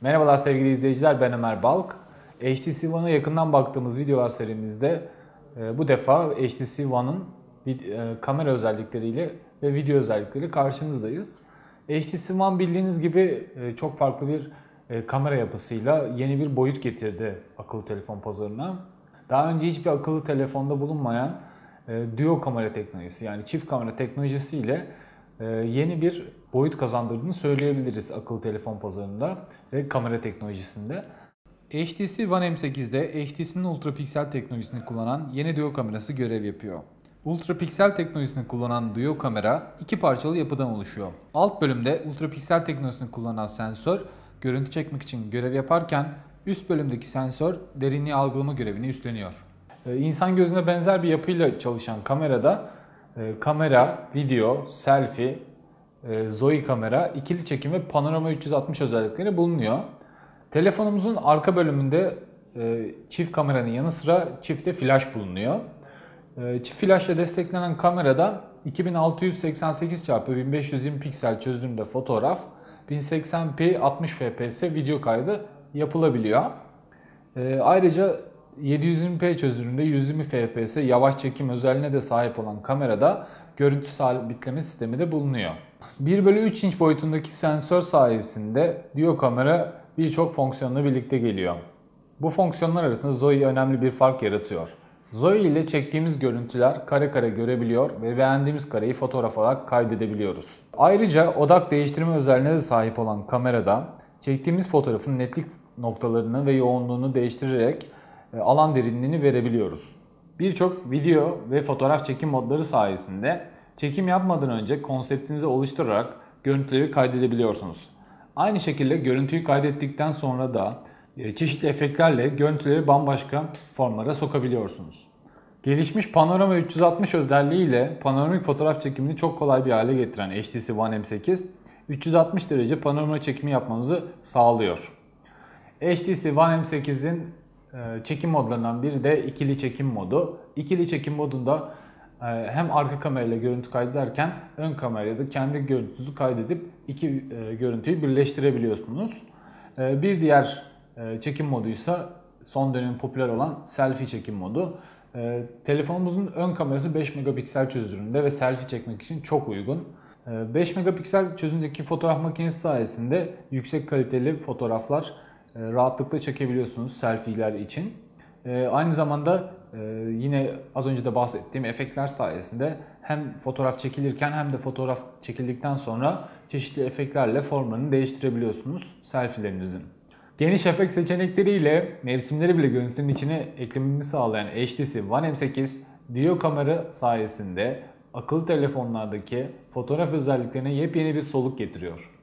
Merhabalar sevgili izleyiciler ben Ömer Balk. HTC One'a yakından baktığımız videolar serimizde e, bu defa HTC One'ın e, kamera özellikleriyle ve video özellikleri karşınızdayız. HTC One bildiğiniz gibi e, çok farklı bir kamera yapısıyla yeni bir boyut getirdi akıllı telefon pazarına. Daha önce hiçbir akıllı telefonda bulunmayan duo kamera teknolojisi yani çift kamera teknolojisiyle yeni bir boyut kazandırdığını söyleyebiliriz akıllı telefon pazarında ve kamera teknolojisinde. HTC One M8'de HTC'nin ultra piksel teknolojisini kullanan yeni duo kamerası görev yapıyor. Ultra piksel teknolojisini kullanan duo kamera iki parçalı yapıdan oluşuyor. Alt bölümde ultra piksel teknolojisini kullanan sensör görüntü çekmek için görev yaparken üst bölümdeki sensör derinliği algılama görevini üstleniyor. Ee, insan gözüne benzer bir yapıyla çalışan kamerada e, kamera, video, selfie, e, Zoe kamera, ikili çekim ve panorama 360 özellikleri bulunuyor. Telefonumuzun arka bölümünde e, çift kameranın yanı sıra çifte flash bulunuyor. E, çift flash ile desteklenen kamerada 2688 x 1520 piksel çözünürlüğünde fotoğraf, 1080p 60 fps video kaydı yapılabiliyor. E, ayrıca 720p çözünürlüğünde 120 fps yavaş çekim özelliğine de sahip olan kamerada görüntü sabitleme sistemi de bulunuyor. 1 bölü 3 inç boyutundaki sensör sayesinde Dio kamera birçok fonksiyonla birlikte geliyor. Bu fonksiyonlar arasında Zoe önemli bir fark yaratıyor. Zoe ile çektiğimiz görüntüler kare kare görebiliyor ve beğendiğimiz kareyi fotoğraf olarak kaydedebiliyoruz. Ayrıca odak değiştirme özelliğine de sahip olan kamerada çektiğimiz fotoğrafın netlik noktalarını ve yoğunluğunu değiştirerek alan derinliğini verebiliyoruz. Birçok video ve fotoğraf çekim modları sayesinde çekim yapmadan önce konseptinizi oluşturarak görüntüleri kaydedebiliyorsunuz. Aynı şekilde görüntüyü kaydettikten sonra da e, çeşitli efektlerle görüntüleri bambaşka formlara sokabiliyorsunuz. Gelişmiş panorama 360 özelliği ile panoramik fotoğraf çekimini çok kolay bir hale getiren HTC One M8 360 derece panorama çekimi yapmanızı sağlıyor. HTC One M8'in e, çekim modlarından biri de ikili çekim modu. İkili çekim modunda e, hem arka kamerayla görüntü kaydederken ön kamerayla kendi görüntünüzü kaydedip iki e, görüntüyü birleştirebiliyorsunuz. Bir diğer çekim moduysa son dönemin popüler olan selfie çekim modu. Telefonumuzun ön kamerası 5 megapiksel çözünürlüğünde ve selfie çekmek için çok uygun. 5 megapiksel çözünürlükteki fotoğraf makinesi sayesinde yüksek kaliteli fotoğraflar e, rahatlıkla çekebiliyorsunuz selfie'ler için. E, aynı zamanda e, yine az önce de bahsettiğim efektler sayesinde hem fotoğraf çekilirken hem de fotoğraf çekildikten sonra çeşitli efektlerle formlarını değiştirebiliyorsunuz selfielerinizin. Geniş efekt seçenekleriyle mevsimleri bile görüntünün içine eklemini sağlayan HTC One M8 Dio kamera sayesinde akıllı telefonlardaki fotoğraf özelliklerine yepyeni bir soluk getiriyor.